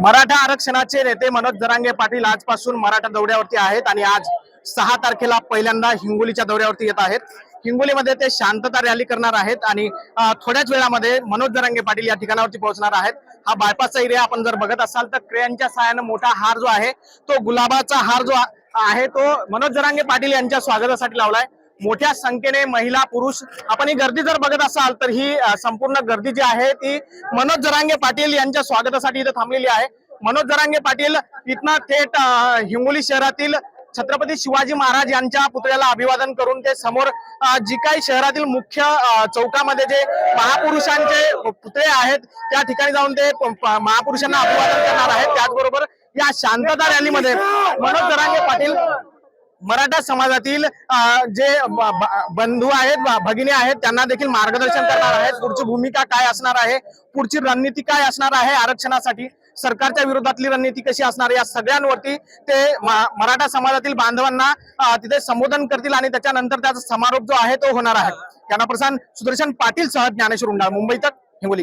मराठा आरक्षणाचे नेते मनोज जरांगे पाटील आजपासून मराठा दौऱ्यावरती आहेत आणि आज सहा तारखेला पहिल्यांदा हिंगोलीच्या दौऱ्यावरती येत आहेत. हिंगोलीमध्ये ते शांतता रॅली करणार आहेत आणि थोड्याच वेळामध्ये मनोज जरांगे पाटील या ठिकाणावरती पोहोचणार आहेत. हा बायपासचा एरिया आपण जर बघत असाल तर क्रेनच्या सहाय्यानं मोठा हार जो आहे तो गुलाबाचा हार जो आहे तो मनोज जरांगे पाटील यांच्या स्वागतासाठी लावलाय. मोठ्या संख्येने महिला पुरुष आपण ही गर्दी जर बघत असाल तर ही संपूर्ण गर्दी जी आहे ती मनोज जरांगे पाटील यांच्या स्वागतासाठी इथं थांबलेली आहे. मनोज जरांगे पाटील इथनं थेट हिंगोली शहरातील छत्रपती शिवाजी महाराज यांच्या पुतळ्याला अभिवादन करून ते समोर जी काही शहरातील मुख्य चौकामध्ये जे महापुरुषांचे पुतळे आहेत त्या ठिकाणी जाऊन ते महापुरुषांना अभिवादन करणार आहेत. त्याचबरोबर या शांतता रॅलीमध्ये मनोज जरांगे पाटील मराठा समाजातील जे बंधू आहेत भगिनी आहेत त्यांना देखील मार्गदर्शन करणार आहेत. पुढची भूमिका काय असणार आहे? पुढची रणनीती काय असणार आहे आरक्षणासाठी? सरकारच्या विरोधातली रणनीती कशी असणार? या सगळ्यांवरती ते मराठा समाजातील बांधवांना तिथे संबोधन करतील आणि त्याच्यानंतर त्याचा समारोप जो आहे तो होणार आहे. त्यांना प्रसाद सुदर्शन पाटील सह ज्ञानेश्वर उंडाळ. मुंबई तक हिंगोली.